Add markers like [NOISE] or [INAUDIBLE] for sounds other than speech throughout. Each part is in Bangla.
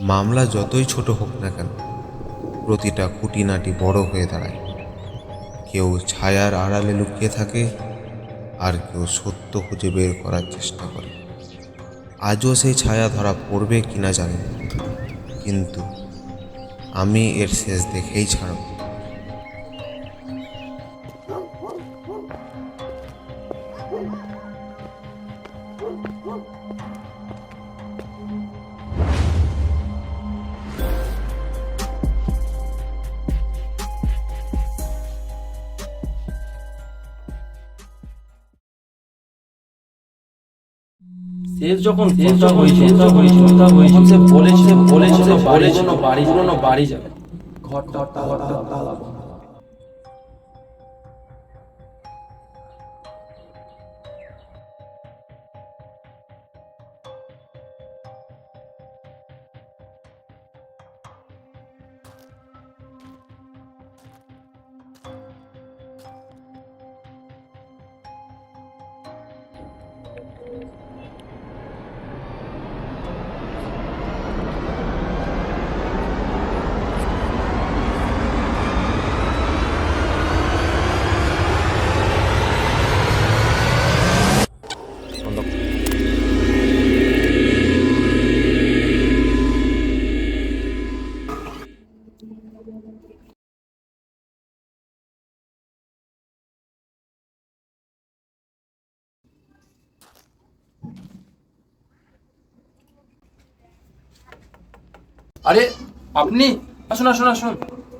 মামলা যতই ছোট হোক না কেন, প্রতিটা খুঁটিনাটি বড় হয়ে দাঁড়ায়। কেউ ছায়ার আড়ালে লুকিয়ে থাকে, আর কেউ সত্য খুঁজে বের করার চেষ্টা করে। আজও সেই ছায়া ধরা পড়বে কিনা জানি কিন্তু আমি এর শেষ দেখেই ছাড়ব। শেষ যখন শেষ যখন হয়েছিল হয়েছিল তখন সে বলেছে বলেছে জন্য বাড়ি জন্য বাড়ি যাবে ঘরটা ঘরটা তালা বন্ধ। আরে আপনি? আসুন আসুন আসুন।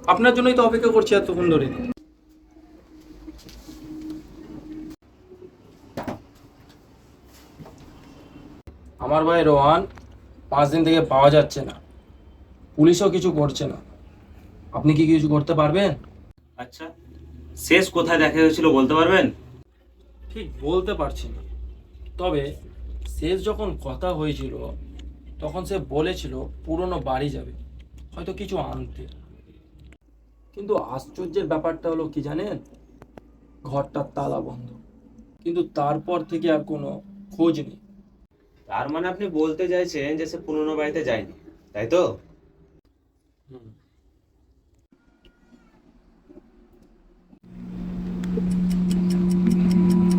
আপনার জন্যই তো অপেক্ষা করছি এতক্ষণ ধরে। আমার ভাই রোহান পাঁচ দিন থেকে পাওয়া যাচ্ছে না। পুলিশও কিছু করছে না। আপনি কি কিছু করতে পারবেন? আচ্ছা শেষ কোথায় দেখা হয়েছিল বলতে পারবেন? ঠিক বলতে পারছি না। তবে শেষ যখন কথা হয়েছিল তখন সে বলেছিল পুরনো বাড়ি যাবে। হয়তো কিছু আনতে। কিন্তু আশ্চর্যের ব্যাপারটা হলো কি জানেন? ঘরটার তালা বন্ধ। কিন্তু তারপর থেকে আর কোনো খোঁজ নেই। তার মানে আপনি বলতে চাইছেন যে সে পুরনো বাড়িতে যায়নি তাই তো?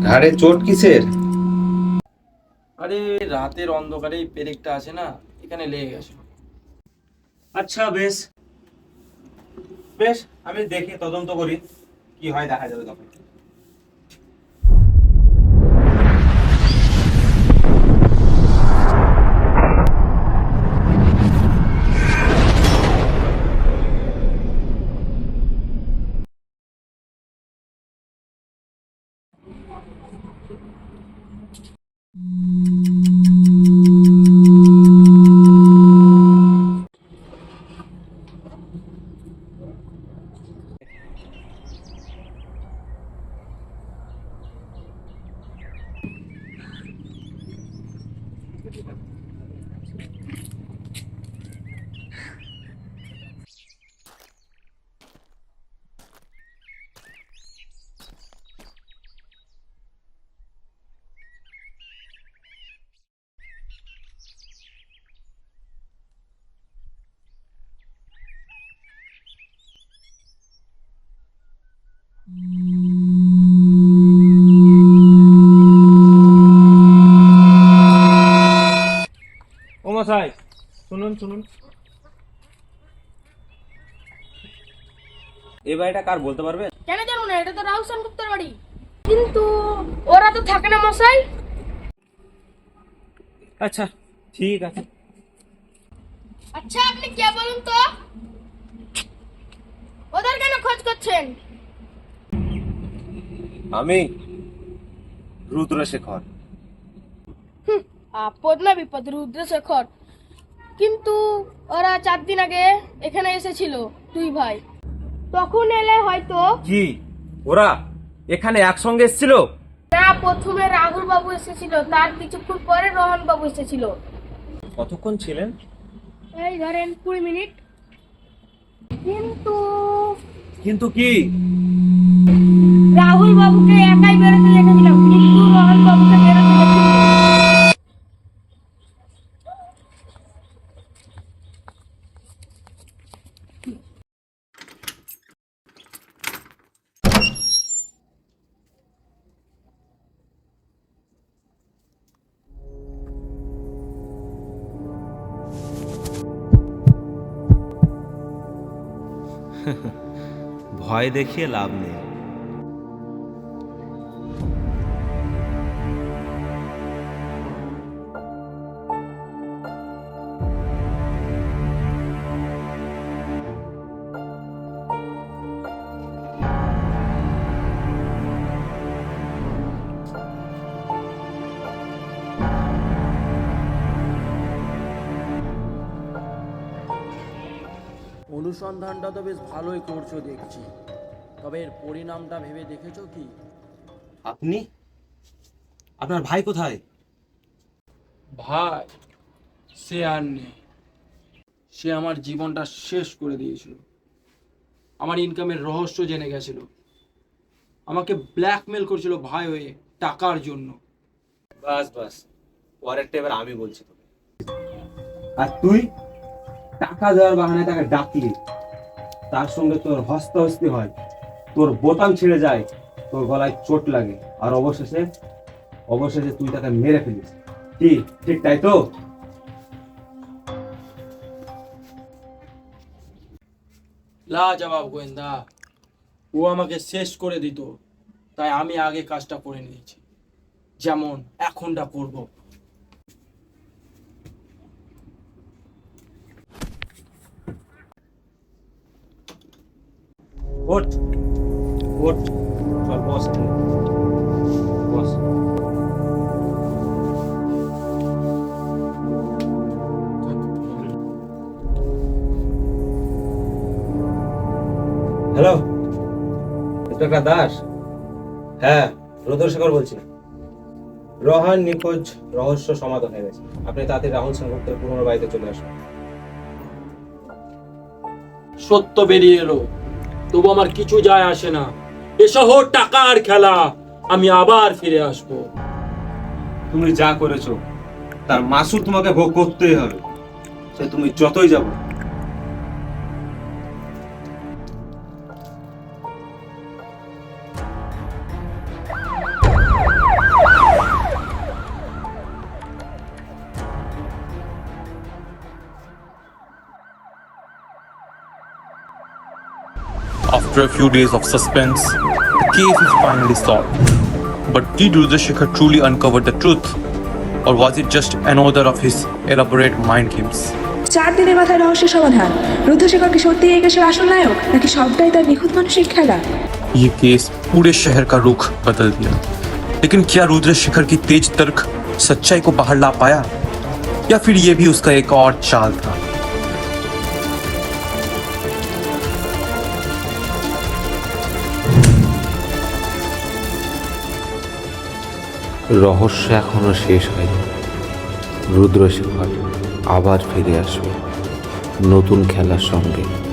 ঘাড়ে চোট কিসের? রাতের অন্ধকারে এই পেরেকটা আছে না, এখানে লেগে গেছে। আচ্ছা বেশ। বেশ, আমি দেখি, তদন্ত করি, কি হয়, দেখা যাবে তখন। এই বাড়িটা কার বলতে পারবেন? কেন জানো না এটা তো রাহুল সেনগুপ্তের বাড়ি। কিন্তু ওরা তো থাকে না মশাই। আচ্ছা ঠিক আছে। আচ্ছা আপনি কে বলুন তো? ওদের কেন খোঁজ করছেন? আমি রুদ্রশেখর। হুম, আপদ না বিপদ রুদ্রশেখর। কিন্তু ওরা চার দিন আগে এখানে এসেছিল দুই ভাই। তখন এলে হয়তো কি ওরা এখানে একসঙ্গে এসেছিল। না প্রথমে রাহুল বাবু এসেছিল তার কিছুক্ষণ পরে রোহন বাবু এসেছিল। কতক্ষণ ছিলেন? এই ধরেন কুড়ি মিনিট। কিন্তু কিন্তু কি? রাহুল বাবুকে একাই বেরোতে [LAUGHS] ভয় দেখিয়ে লাভ নেই অনুসন্ধানটা তো বেশ ভালোই করছ দেখছি। তবে এর পরিণামটা ভেবে দেখেছ কি? আপনি? আপনার ভাই কোথায়? ভাই সে আর নেই। সে আমার জীবনটা শেষ করে দিয়েছিল। আমার ইনকামের রহস্য জেনে গেছিল। আমাকে ব্ল্যাকমেল করছিল ভাই হয়ে টাকার জন্য। বাস বাস। পরেরটা এবার আমি বলছি তোকে। আর তুই? টাকা দেওয়ার বাহানায় তাকে ডাকলি। তার সঙ্গে তোর হস্তাহস্তি হয়। তোর বোতাম ছিঁড়ে যায়। তোর গলায় চোট লাগে। আর অবশেষে অবশেষে তুই তাকে মেরে ফেলিস। কি? ঠিক তাই তো? লাজবাব গোয়েন্দা। ও আমাকে শেষ করে দিত। তাই আমি আগে কাজটা করে নিয়েছি। যেমন এখনটা করব। ওঠ ওঠ চল বস। বস হ্যালো ইন্সপেক্টর দাস হ্যাঁ রুদ্রশেখর বলছি রোহান নিখোঁজ রহস্য সমাধান হয়ে গেছে। আপনি তাড়াতাড়ি রাহুল সেনগুপ্তের পুরনো বাড়িতে চলে আসুন। সত্য বেরিয়ে এলো। তবু আমার কিছু যায় আসে না। এ শহর টাকার খেলা, আমি আবার ফিরে আসব। তুমি যা করেছ, তার মাসুল তোমাকে ভোগ করতেই হবে। সে তুমি যতই যাব After a few days of suspense, the case is finally solved. But did Rudrashekhar truly uncover the truth? Or was it just another of his elaborate mind games? চার দিনের মাথায় রহস্য সমাধান রুদ্রশেখর কি সত্যি এই কেসের আসল নায়ক নাকি সবটাই তার নিখুঁত মানসিক খেলা ये केस पूरे शहर का रुख बदल दिया लेकिन क्या रुद्रशेखर की तेज तर्क सच्चाई को बाहर ला पाया या फिर ये भी उसका एक और चाल था রহস্য এখনও শেষ হয়নি। রুদ্রশেখর আবার ফিরে আসবে। নতুন খেলার সঙ্গে।